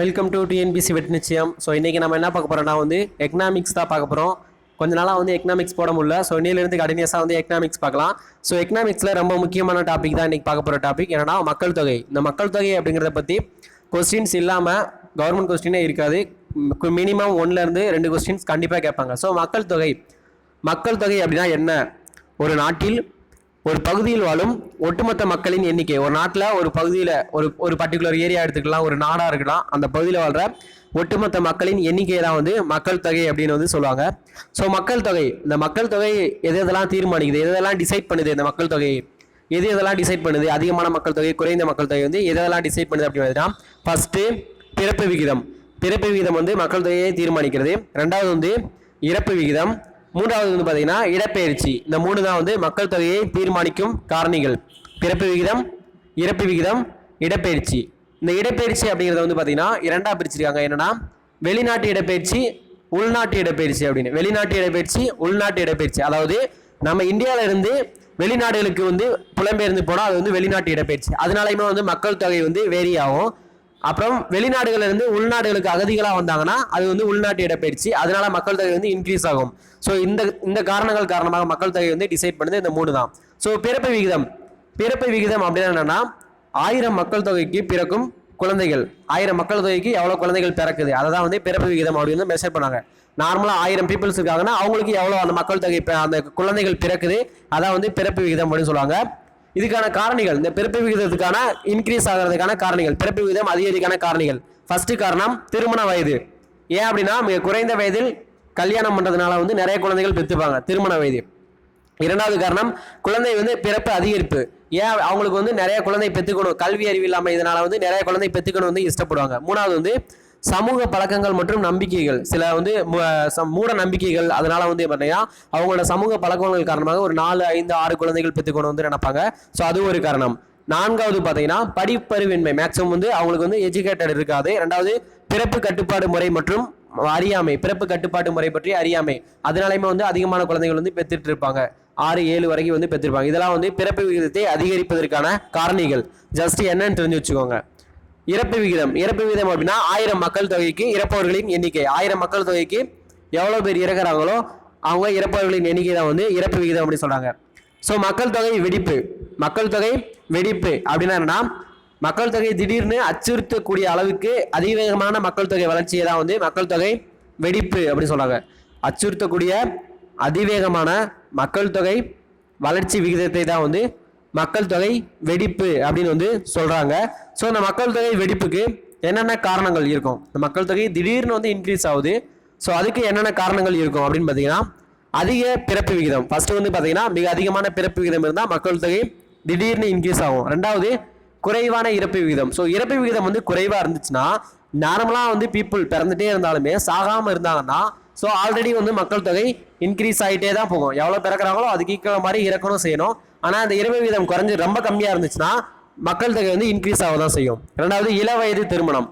Welcome to TNPSC வெட் நிச்சயம் so இன்றைக்கி நம்ம என்ன பார்க்க போகிறோம்னா வந்து எக்கனாமிக்ஸ் தான் பார்க்க போகிறோம் கொஞ்ச நாளாக வந்து எக்கனாமிக்ஸ் போட முடியல. ஸோ இன்னிலேருந்து கண்டினியூஸாக வந்து எக்கனாமிக்ஸ் பார்க்கலாம். ஸோ எக்கனாமிக்ஸில் ரொம்ப முக்கியமான டாபிக் தான் இன்றைக்கி பார்க்க போகிற டாபிக் என்னென்னா மக்கள் தொகை. இந்த மக்கள் தொகை அப்படிங்கிறத பற்றி கொஸ்டின்ஸ் இல்லாமல் கவர்மெண்ட் கொஸ்டினே இருக்காது. மினிமம் ஒன்லேருந்து ரெண்டு கொஸ்டின்ஸ் கண்டிப்பாக கேட்பாங்க. ஸோ மக்கள் தொகை. மக்கள் தொகை அப்படின்னா என்ன? ஒரு நாட்டில் ஒரு பகுதியில் வாழும் ஒட்டுமொத்த மக்களின் எண்ணிக்கை. ஒரு நாட்டில் ஒரு பகுதியில் ஒரு ஒரு பர்டிகுலர் ஏரியா எடுத்துக்கலாம் ஒரு நாடாக இருக்கலாம். அந்த பகுதியில் வாழ்கிற ஒட்டுமொத்த மக்களின் எண்ணிக்கை தான் வந்து மக்கள் தொகை அப்படின்னு வந்து சொல்லுவாங்க. ஸோ மக்கள் தொகை இந்த மக்கள் தொகை எது எதெல்லாம் தீர்மானிக்குது எது எதெல்லாம் டிசைட் பண்ணுது இந்த மக்கள் தொகையை? எது எதெல்லாம் டிசைட் பண்ணுது? அதிகமான மக்கள் தொகை குறைந்த மக்கள் தொகை வந்து எது எதெல்லாம் டிசைட் பண்ணுது அப்படின்னு ஃபர்ஸ்ட்டு ஃபஸ்ட்டு பிறப்பு விகிதம். பிறப்பு விகிதம் வந்து மக்கள் தொகையை தீர்மானிக்கிறது. ரெண்டாவது வந்து இறப்பு விகிதம். மூன்றாவது வந்து பார்த்தீங்கன்னா இடப்பெயர்ச்சி. இந்த மூணு தான் வந்து மக்கள் தொகையை தீர்மானிக்கும் காரணிகள். பிறப்பு விகிதம் இறப்பு விகிதம் இடப்பெயர்ச்சி. இந்த இடப்பெயர்ச்சி அப்படிங்கிறத வந்து பார்த்தீங்கன்னா இரண்டாக பிரிச்சிருக்காங்க. என்னென்னா வெளிநாட்டு இடப்பெயர்ச்சி உள்நாட்டு இடப்பெயர்ச்சி அப்படின்னு. வெளிநாட்டு இடப்பெயர்ச்சி உள்நாட்டு இடப்பெயர்ச்சி. அதாவது நம்ம இந்தியாவில இருந்து வெளிநாடுகளுக்கு வந்து புலம்பெயர்ந்து போனால் அது வந்து வெளிநாட்டு இடப்பெயர்ச்சி. அதனாலையுமே வந்து மக்கள் தொகை வந்து வேரி ஆகும். அப்புறம் வெளிநாடுகள்ல இருந்து உள்நாடுகளுக்கு அகதிகளாக வந்தாங்கன்னா அது வந்து உள்நாட்டு இடப்பெயர்ச்சி அதனால மக்கள் தொகை வந்து இன்க்ரீஸ் ஆகும். ஸோ இந்த இந்த காரணங்கள் காரணமாக மக்கள் தொகை வந்து டிசைட் பண்ணுது இந்த மூணு தான். ஸோ பிறப்பு விகிதம். பிறப்பு விகிதம் அப்படின்னா என்னன்னா ஆயிரம் மக்கள் தொகைக்கு பிறக்கும் குழந்தைகள். ஆயிரம் மக்கள் தொகைக்கு எவ்வளோ குழந்தைகள் பிறக்குது? அதை தான் வந்து பிறப்பு விகிதம் அப்படின்னு மெஷர் பண்ணாங்க. நார்மலாக ஆயிரம் பீப்புள்ஸ் இருக்காங்கன்னா அவங்களுக்கு எவ்வளோ அந்த மக்கள் தொகை அந்த குழந்தைகள் பிறக்குது? அதான் வந்து பிறப்பு விகிதம் அப்படின்னு சொல்லுவாங்க. இதுக்கான காரணிகள் இந்த பிறப்பு விகிதத்துக்கான இன்க்ரீஸ் ஆகிறதுக்கான காரணிகள் பிறப்பு விகிதம் அதிகரிக்கான காரணிகள். ஃபஸ்ட்டு காரணம் திருமண வயது. ஏன் அப்படின்னா மிக குறைந்த வயதில் கல்யாணம் பண்ணுறதுனால வந்து நிறைய குழந்தைகள் பெற்றுப்பாங்க திருமண வயது. இரண்டாவது காரணம் குழந்தை வந்து பிறப்பு அதிகரிப்பு. ஏன் அவங்களுக்கு வந்து நிறைய குழந்தை பெற்றுக்கணும் கல்வி அறிவு இல்லாமல் இதனால் வந்து நிறைய குழந்தை பெற்றுக்கணும் வந்து இஷ்டப்படுவாங்க. மூணாவது வந்து சமூக பழக்கங்கள் மற்றும் நம்பிக்கைகள். சில வந்து மு- மூட நம்பிக்கைகள் அதனால வந்து பார்த்தீங்கன்னா அவங்களோட சமூக பழக்கங்கள் காரணமாக ஒரு நாலு ஐந்து ஆறு குழந்தைகள் பெற்றுக்கொண்டு வந்து நினைப்பாங்க. ஸோ அது ஒரு காரணம். நான்காவது பார்த்தீங்கன்னா படிப்பறிவின்மை. மேக்ஸிமம் வந்து அவங்களுக்கு வந்து எஜுகேட்டட் இருக்காது. ரெண்டாவது பிறப்பு கட்டுப்பாடு முறை மற்றும் அறியாமை. பிறப்பு கட்டுப்பாட்டு முறை பற்றி அறியாமை. அதனாலையுமே வந்து அதிகமான குழந்தைகள் வந்து பெற்றுட்டு இருப்பாங்க. ஆறு ஏழு வரைக்கும் வந்து பெற்றிருப்பாங்க இதெல்லாம் வந்து பிறப்பு விகிதத்தை அதிகரிப்பதற்கான காரணிகள். ஜஸ்ட் என்னன்னு தெரிஞ்சு வச்சுக்கோங்க. இறப்பு விகிதம். இறப்பு விகிதம் அப்படின்னா ஆயிரம் மக்கள் தொகைக்கு இறப்பவர்களின் எண்ணிக்கை. ஆயிரம் மக்கள் தொகைக்கு எவ்வளோ பேர் இறக்குறாங்களோ அவங்க இறப்பவர்களின் எண்ணிக்கை தான் வந்து இறப்பு விகிதம் அப்படின்னு சொல்கிறாங்க ஸோ மக்கள் தொகை வெடிப்பு. மக்கள் தொகை வெடிப்பு அப்படின்னா என்னன்னா மக்கள் தொகை திடீர்னு அச்சுறுத்தக்கூடிய அளவுக்கு அதிவேகமான மக்கள் தொகை வளர்ச்சியை தான் வந்து மக்கள் தொகை வெடிப்பு அப்படின்னு சொல்கிறாங்க அச்சுறுத்தக்கூடிய அதிவேகமான மக்கள் தொகை வளர்ச்சி விகிதத்தை தான் வந்து மக்கள் தொகை வெடிப்பு அப்படின்னு வந்து சொல்கிறாங்க ஸோ இந்த மக்கள் தொகை வெடிப்புக்கு என்னென்ன காரணங்கள் இருக்கும்? இந்த மக்கள் தொகை திடீர்னு வந்து இன்க்ரீஸ் ஆகுது. ஸோ அதுக்கு என்னென்ன காரணங்கள் இருக்கும் அப்படின்னு பார்த்தீங்கன்னா அதிக பிறப்பு விகிதம். ஃபஸ்ட்டு வந்து பார்த்தீங்கன்னா மிக அதிகமான பிறப்பு விகிதம் இருந்தால் மக்கள் தொகை திடீர்னு இன்க்ரீஸ் ஆகும். ரெண்டாவது குறைவான இறப்பு விகிதம். ஸோ இறப்பு விகிதம் வந்து குறைவாக இருந்துச்சுன்னா நார்மலாக வந்து பீப்புள் பிறந்துட்டே இருந்தாலுமே சாகாமல் இருந்தாங்கன்னா ஸோ ஆல்ரெடி வந்து மக்கள் தொகை இன்க்ரீஸ் ஆகிட்டே தான் போகும். எவ்வளோ பிறக்கிறாங்களோ அதுக்கு ஈக்குவல் மாதிரி இறக்கணும் செய்யணும். ஆனால் அந்த இறவை வீதம் குறைஞ்சு ரொம்ப கம்மியாக இருந்துச்சுன்னா மக்கள் தொகை வந்து இன்க்ரீஸ் ஆக தான் செய்யும். ரெண்டாவது இள வயது திருமணம்.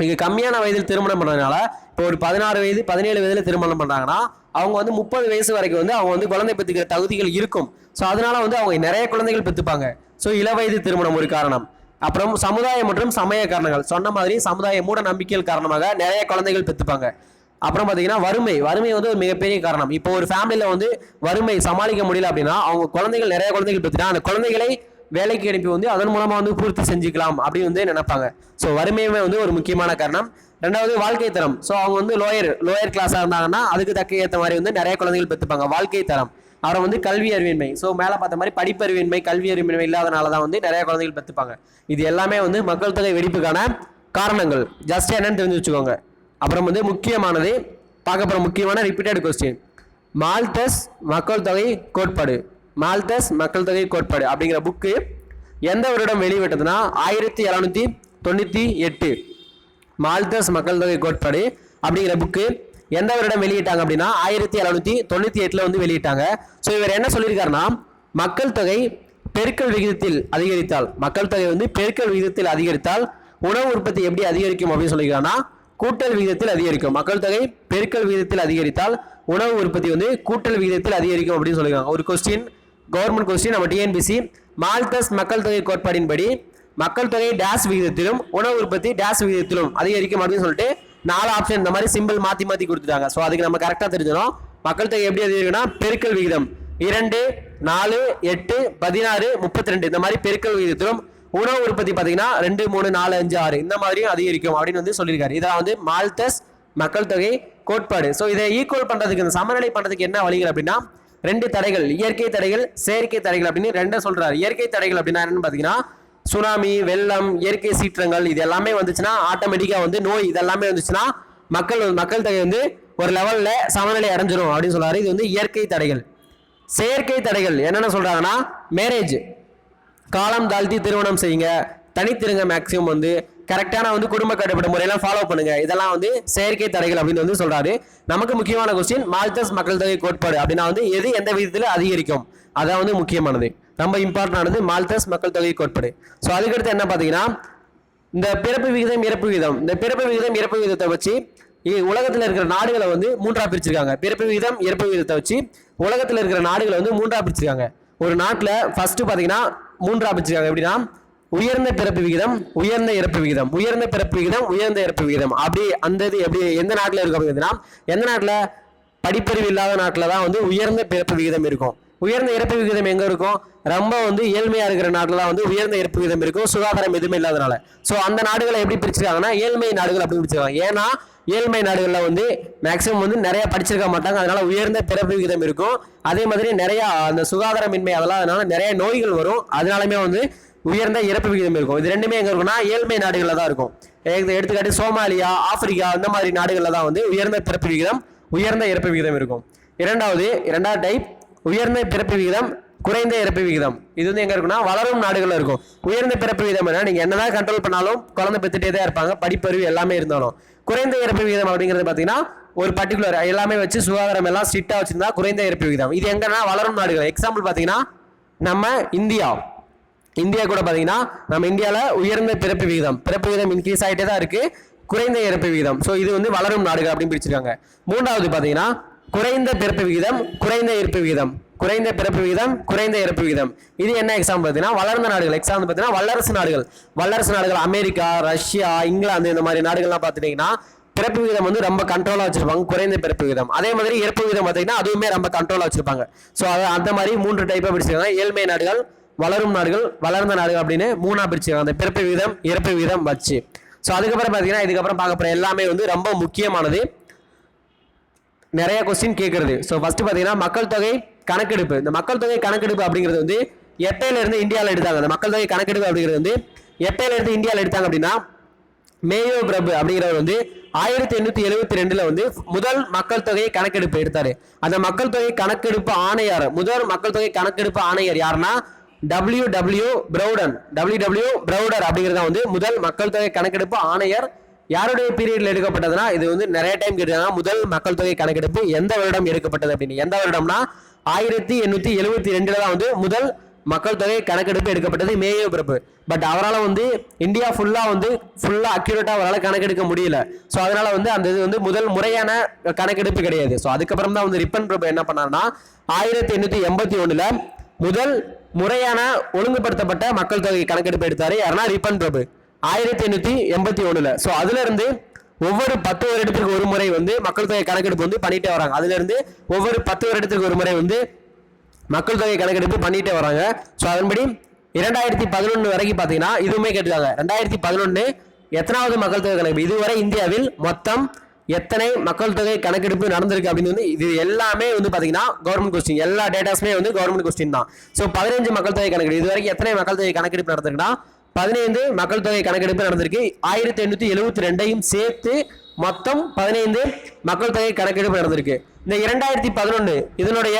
மிக கம்மியான வயதில் திருமணம் பண்ணுறதுனால இப்போ ஒரு பதினாறு வயது பதினேழு வயதில் திருமணம் பண்ணுறாங்கன்னா அவங்க வந்து முப்பது வயசு வரைக்கும் வந்து அவங்க வந்து குழந்தை பெற்றுக்கிற தகுதிகள் இருக்கும். ஸோ அதனால வந்து அவங்க நிறைய குழந்தைகள் பெற்றுப்பாங்க. ஸோ இளவயது திருமணம் ஒரு காரணம். அப்புறம் சமுதாயம் மற்றும் சமய காரணங்கள். சொன்ன மாதிரி சமுதாய மூட நம்பிக்கைகள் காரணமாக நிறைய குழந்தைகள் பெற்றுப்பாங்க. அப்புறம் பார்த்தீங்கன்னா வறுமை. வறுமை வந்து ஒரு மிகப்பெரிய காரணம். இப்போ ஒரு ஃபேமிலியில் வந்து வறுமை சமாளிக்க முடியல அப்படின்னா அவங்க குழந்தைகள் நிறைய குழந்தைகள் பெற்றுட்டா அந்த குழந்தைகளை வேலைக்கு அனுப்பி வந்து அதன் மூலமாக வந்து பூர்த்தி செஞ்சுக்கலாம் அப்படின்னு வந்து நினைப்பாங்க. ஸோ வறுமையுமே வந்து ஒரு முக்கியமான காரணம். ரெண்டாவது வாழ்க்கை தரம். ஸோ அவங்க வந்து லோயர் லோயர் கிளாஸாக இருந்தாங்கன்னா அதுக்கு தக்க ஏற்ற மாதிரி வந்து நிறைய குழந்தைகள் பெற்றுப்பாங்க வாழ்க்கை தரம். அப்புறம் வந்து கல்வி அறிவின்மை. ஸோ மேலே பார்த்த மாதிரி படிப்பறிவின்மை கல்வி அறிவின்மை இல்லாதனால தான் வந்து நிறைய குழந்தைகள் பெற்றுப்பாங்க இது எல்லாமே வந்து மக்கள் தொகை வெடிப்புக்கான காரணங்கள். ஜஸ்ட் என்னன்னு தெரிஞ்சு வச்சுக்கோங்க. அப்புறம் வந்து முக்கியமானது பார்க்க போகிற முக்கியமான ரிப்பீட்டட் கொஸ்டின் மால்டஸ் மக்கள் தொகை கோட்பாடு. மால்டஸ் மக்கள் தொகை கோட்பாடு அப்படிங்கிற புக்கு எந்த வருடம் வெளியிட்டதுன்னா ஆயிரத்தி இரநூத்தி தொண்ணூற்றி எட்டு. மால்டஸ் மக்கள் தொகை கோட்பாடு அப்படிங்கிற புக்கு எந்த வருடம் வெளியிட்டாங்க அப்படின்னா ஆயிரத்தி இரநூத்தி தொண்ணூற்றி எட்டில் வந்து வெளியிட்டாங்க. ஸோ இவர் என்ன சொல்லியிருக்காருன்னா மக்கள் தொகை பெருக்கல் விகிதத்தில் அதிகரித்தால் மக்கள் தொகை வந்து பெருக்கல் விகிதத்தில் அதிகரித்தால் உணவு உற்பத்தி எப்படி அதிகரிக்கும் அப்படின்னு சொல்லியிருக்காங்கன்னா கூட்டல் விகிதத்தில் அதிகரிக்கும். மக்கள் தொகை பெருக்கல் விகிதத்தில் அதிகரித்தால் உணவு உற்பத்தி வந்து கூட்டல் விகிதத்தில் அதிகரிக்கும் அப்படின்னு சொல்லியிருக்காங்க. ஒரு கொஸ்டின் கவர்மெண்ட் கொஸ்டின் நம்ம டிஎன்பிசி மால்டஸ் மக்கள் தொகை கோட்பாடின்படி மக்கள் தொகை டேஸ் விகிதத்திலும் உணவு உற்பத்தி டேஸ் விகிதத்திலும் அதிகரிக்கும் அப்படின்னு சொல்லிட்டு நாலு ஆப்ஷன் இந்த மாதிரி சிம்பிள் மாற்றி மாற்றி கொடுத்துட்டாங்க. ஸோ அதுக்கு நம்ம கரெக்டாக தெரிஞ்சிடும் மக்கள் தொகை எப்படி அதிகரிக்கும்னா பெருக்கல் விகிதம் இரண்டு நாலு எட்டு பதினாறு முப்பத்தி ரெண்டு. இந்த மாதிரி பெருக்கல் விகிதத்திலும் உணவு உற்பத்தி பார்த்தீங்கன்னா ரெண்டு மூணு நாலு அஞ்சு ஆறு. இந்த மாதிரியும் அதிகரிக்கும் அப்படின்னு வந்து சொல்லியிருக்காரு. இதான் வந்து மால்தஸ் மக்கள் தொகை கோட்பாடு. ஸோ இதை ஈக்குவல் பண்ணுறதுக்கு இந்த சமநிலை பண்ணுறதுக்கு என்ன வழிகள் அப்படின்னா ரெண்டு தடைகள். இயற்கை தடைகள் செயற்கை தடைகள் அப்படின்னு ரெண்டை சொல்கிறார் இயற்கை தடைகள் அப்படின்னா என்னன்னு பார்த்தீங்கன்னா சுனாமி வெள்ளம் இயற்கை சீற்றங்கள் இது எல்லாமே வந்துச்சுன்னா ஆட்டோமேட்டிக்காக வந்து நோய் இதெல்லாமே வந்துச்சுன்னா மக்கள் மக்கள் தொகை வந்து ஒரு லெவலில் சமநிலை அடைஞ்சிரும் அப்படின்னு சொல்கிறாரு இது வந்து இயற்கை தடைகள். செயற்கை தடைகள் என்னென்ன சொல்கிறாங்கன்னா மேரேஜ் காலம் தாழ்த்தி திருமணம் செய்யுங்க. தனித்திருங்க மேக்ஸிமம் வந்து கரெக்டான வந்து குடும்ப கட்டுப்பாடு முறையெல்லாம் ஃபாலோ பண்ணுங்க. இதெல்லாம் வந்து செயற்கை தடைகள் அப்படின்னு வந்து சொல்றாரு. நமக்கு முக்கியமான கொஸ்டின் மால்தஸ் மக்கள் தொகை கோட்பாடு அப்படின்னா வந்து எது எந்த விதத்தில் அதிகரிக்கும்? அதான் வந்து முக்கியமானது. ரொம்ப இம்பார்ட்டன்டானது மால்தஸ் மக்கள் தொகை கோட்பாடு. ஸோ அதுக்கடுத்து என்ன பார்த்தீங்கன்னா இந்த பிறப்பு விகிதம் இறப்பு விகிதம். இந்த பிறப்பு விகிதம் இறப்பு விகிதத்தை வச்சு உலகத்தில் இருக்கிற நாடுகளை வந்து மூன்றா பிரிச்சிருக்காங்க. பிறப்பு விகிதம் இறப்பு விகிதத்தை வச்சு உலகத்தில் இருக்கிற நாடுகளை வந்து மூன்றா பிரிச்சிருக்காங்க. ஒரு நாட்டில் ஃபர்ஸ்ட் பார்த்தீங்கன்னா மூன்றாக பிரிச்சிருக்காங்க எப்படின்னா உயர்ந்த பிறப்பு விகிதம் உயர்ந்த இறப்பு விகிதம். உயர்ந்த பிறப்பு விகிதம் உயர்ந்த இறப்பு விகிதம். அப்படி அந்த இது எப்படி எந்த நாட்டில் இருக்கும் அப்படின்னா எந்த நாட்டில்? படிப்பறிவு இல்லாத நாட்டில் தான் வந்து உயர்ந்த பிறப்பு விகிதம் இருக்கும். உயர்ந்த இறப்பு விகிதம் எங்கே இருக்கும்? ரொம்ப வந்து ஏழ்மையாக இருக்கிற நாட்டில் தான் வந்து உயர்ந்த இறப்பு விகிதம் இருக்கும். சுகாதாரம் எதுவுமே இல்லாதனால. ஸோ அந்த நாடுகளை எப்படி பிரிச்சிருக்காங்கன்னா ஏழ்மை நாடுகள் அப்படி பிரிச்சிருக்காங்க. ஏன்னா ஏழ்மை நாடுகளில் வந்து மேக்ஸிமம் வந்து நிறையா படிச்சிருக்க மாட்டாங்க. அதனால் உயர்ந்த பிறப்பு விகிதம் இருக்கும். அதே மாதிரி நிறையா அந்த சுகாதாரமின்மை அதெல்லாம் அதனால் நிறைய நோய்கள் வரும். அதனாலுமே வந்து உயர்ந்த இறப்பு விகிதம் இருக்கும். இது ரெண்டுமே எங்கே இருக்கும்னா ஏழ்மை நாடுகளில் தான் இருக்கும். எடுத்துக்காட்டு சோமாலியா ஆப்பிரிக்கா அந்த மாதிரி நாடுகளில் தான் வந்து உயர்ந்த பிறப்பு விகிதம் உயர்ந்த இறப்பு விகிதம் இருக்கும். இரண்டாவது இரண்டாவது டைப் உயர்ந்த பிறப்பு விகிதம் குறைந்த இறப்பு விகிதம். இது வந்து எங்கே இருக்குன்னா வளரும் நாடுகளில் இருக்கும். உயர்ந்த பிறப்பு விகிதம் நீங்கள் என்னதான் கண்ட்ரோல் பண்ணாலும் குழந்தை பெற்றுட்டே தான் இருப்பாங்க. படிப்பறிவு எல்லாமே இருந்தாலும். குறைந்த இறப்பு விகிதம் அப்படிங்கிறது பார்த்தீங்கன்னா ஒரு பர்டிகுலர் எல்லாமே வச்சு சுகாதாரம் எல்லாம் ஸ்ட்ரிக்டாக வச்சுருந்தா குறைந்த இறப்பு விகிதம். இது எங்கன்னா வளரும் நாடுகள். எக்ஸாம்பிள் பார்த்தீங்கன்னா நம்ம இந்தியா. இந்தியா கூட பார்த்தீங்கன்னா நம்ம இந்தியாவில் உயர்ந்த பிறப்பு விகிதம். பிறப்பு விகிதம் இன்க்ரீஸ் ஆகிட்டே தான் இருக்குது குறைந்த இறப்பு விகிதம். ஸோ இது வந்து வளரும் நாடுகள் அப்படின்னு பிரிச்சிருக்காங்க. மூன்றாவது பார்த்தீங்கன்னா குறைந்த பிறப்பு விகிதம் குறைந்த இறப்பு விகிதம். குறைந்த பிறப்பு விகிதம் குறைந்த இறப்பு விகிதம். இது என்ன எக்ஸாம்பிள் பார்த்தீங்கன்னா வளர்ந்த நாடுகள். எக்ஸாம்பிள் பார்த்தீங்கன்னா வல்லரசு நாடுகள். வல்லரசு நாடுகள் அமெரிக்கா ரஷ்யா இங்கிலாந்து இந்த மாதிரி நாடுகள்லாம் பார்த்துட்டிங்கன்னா பிறப்பு விகிதம் வந்து ரொம்ப கண்ட்ரோலாக வச்சிருப்பாங்க. குறைந்த பிறப்பு விகிதம். அதே மாதிரி இறப்பு விகிதம் பார்த்தீங்கன்னா அதுவுமே ரொம்ப கண்ட்ரோலாக வச்சிருப்பாங்க. ஸோ அது அந்த மாதிரி மூன்று டைப்பாக பிடிச்சிருக்காங்க ஏழ்மை நாடுகள் வளரும் நாடுகள் வளர்ந்த நாடுகள் அப்படின்னு மூணாக பிரிச்சிருக்காங்க. அந்த பிறப்பு விகிதம் இறப்பு விகிதம் வச்சு. ஸோ அதுக்கப்புறம் பார்த்தீங்கன்னா இதுக்கப்புறம் பார்க்க போகிற எல்லாமே வந்து ரொம்ப முக்கியமானது. நிறைய கொஸ்டின் கேட்குறது. ஸோ ஃபஸ்ட்டு பார்த்தீங்கன்னா மக்கள் தொகை கணக்கெடுப்பு. இந்த மக்கள் தொகை கணக்கெடுப்பு அப்படிங்கிறது வந்து எப்பையிலேருந்து இந்தியாவில் எடுத்தாங்க. அந்த மக்கள் தொகை கணக்கெடுப்பு அப்படிங்கிறது வந்து எப்பையிலேருந்து இந்தியாவில் எடுத்தாங்க அப்படின்னா மேயோ பிரபு அப்படிங்கிறவர் வந்து ஆயிரத்தி எண்ணூற்றி எழுபத்தி ரெண்டில் வந்து முதல் மக்கள் தொகை கணக்கெடுப்பு எடுத்தார். அந்த மக்கள் தொகை கணக்கெடுப்பு ஆணையர் முதல் மக்கள் தொகை கணக்கெடுப்பு ஆணையர் யாருன்னா W W Plowden W W அப்படிங்கிறது தான் வந்து முதல் மக்கள் தொகை கணக்கெடுப்பு ஆணையர் யாருடைய பீரியட்ல எடுக்கப்பட்டதுன்னா இது வந்து நிறைய டைம் கேட்டாங்க முதல் மக்கள் தொகை கணக்கெடுப்பு எந்த வருடம் எடுக்கப்பட்டது அப்படின்னு. எந்த வருடம்னா ஆயிரத்தி எண்ணூற்றி எழுபத்தி ரெண்டில் தான் வந்து முதல் மக்கள் தொகை கணக்கெடுப்பு எடுக்கப்பட்டது மேயோ பிறப்பு. பட் அவரால் வந்து இந்தியா ஃபுல்லாக வந்து ஃபுல்லாக அக்யூரேட்டாக அவரால் கணக்கெடுக்க முடியல. ஸோ அதனால் வந்து அந்த இது வந்து முதல் முறையான கணக்கெடுப்பு கிடையாது. ஸோ அதுக்கப்புறம் தான் வந்து ரிப்பன் பிரபு என்ன பண்ணாருன்னா ஆயிரத்தி எண்ணூற்றி எண்பத்தி ஒன்றில் முதல் முறையான ஒழுங்குபடுத்தப்பட்ட மக்கள் தொகை கணக்கெடுப்பு எடுத்தார். யாருன்னா ரிப்பன் பிரபு. ஆயிரத்தி எண்ணூற்றி எண்பத்தி ஒன்றில் ஸோ அதுலேருந்து ஒவ்வொரு பத்து வருடத்திற்கு ஒரு முறை வந்து மக்கள் தொகை கணக்கெடுப்பு வந்து பண்ணிகிட்டே வராங்க. அதுலேருந்து ஒவ்வொரு பத்து வருடத்திற்கு ஒரு முறை வந்து மக்கள் தொகை கணக்கெடுப்பு பண்ணிகிட்டே வராங்க. ஸோ அதன்படி இரண்டாயிரத்தி பதினொன்று வரைக்கும் பார்த்தீங்கன்னா இதுவுமே கேட்டுக்காங்க. ரெண்டாயிரத்தி பதினொன்று எத்தனாவது மக்கள் தொகை கணக்கெடுப்பு? இதுவரை இந்தியாவில் மொத்தம் எத்தனை மக்கள் தொகை கணக்கெடுப்பு நடந்திருக்கு அப்படின்னு வந்து இது எல்லாமே வந்து பார்த்தீங்கன்னா கவர்மெண்ட் கொஸ்டின் எல்லா டேட்டாஸுமே வந்து கவர்மெண்ட் கொஸ்டின் தான். ஸோ பதினஞ்சு மக்கள் தொகை கணக்கெடுப்பு. இது வரைக்கும் எத்தனை மக்கள் தொகை கணக்கெடுப்பு நடந்திருக்குன்னா பதினைந்து மக்கள் தொகை கணக்கெடுப்பு நடந்திருக்கு. ஆயிரத்தி எண்ணூற்றி எழுபத்தி ரெண்டையும் சேர்த்து மொத்தம் பதினைந்து மக்கள் தொகை கணக்கெடுப்பு நடந்திருக்கு. இந்த இரண்டாயிரத்தி பதினொன்று இதனுடைய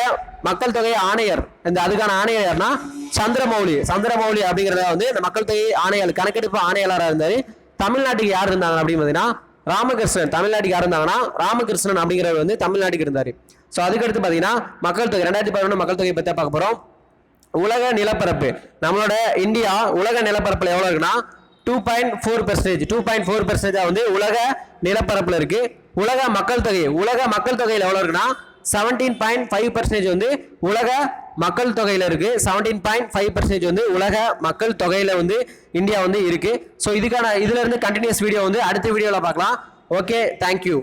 மக்கள் தொகை ஆணையர் இந்த அதுக்கான ஆணையர் யாருன்னா சந்திரமௌலி. சந்திரமௌலி அப்படிங்கிறத வந்து இந்த மக்கள் தொகை ஆணையர் கணக்கெடுப்பு ஆணையாளராக இருந்தார். தமிழ்நாட்டுக்கு யார் இருந்தாங்க அப்படின்னு பார்த்தீங்கன்னா ராமகிருஷ்ணன். தமிழ்நாட்டுக்கு யார் இருந்தாங்கன்னா ராமகிருஷ்ணன் அப்படிங்கிறவர் வந்து தமிழ்நாட்டுக்கு இருந்தார். ஸோ அதுக்கடுத்து பார்த்தீங்கன்னா மக்கள் தொகை ரெண்டாயிரத்தி பதினொன்று மக்கள் தொகை பற்றி பார்க்க போகிறோம் உலக நிலப்பரப்பு. நம்மளோட இந்தியா உலக நிலப்பரப்பில் எவ்வளோ இருக்குன்னா two point four percentage two point four பெர்சன்டேஜாக வந்து உலக நிலப்பரப்பில் இருக்குது உலக மக்கள் தொகை உலக மக்கள் தொகையில் எவ்வளோ இருக்குன்னா செவன்டீன் பாயிண்ட் ஃபைவ் பர்சன்டேஜ் வந்து உலக மக்கள் தொகையில் இருக்குது செவன்டீன் பாயிண்ட் ஃபைவ் பர்சன்டேஜ் வந்து உலக மக்கள் தொகையில் வந்து இந்தியா வந்து இருக்குது ஸோ இதுக்கான இதுலேருந்து கண்டினியூஸ் வீடியோ வந்து அடுத்த வீடியோவில் பார்க்கலாம். Okay thank you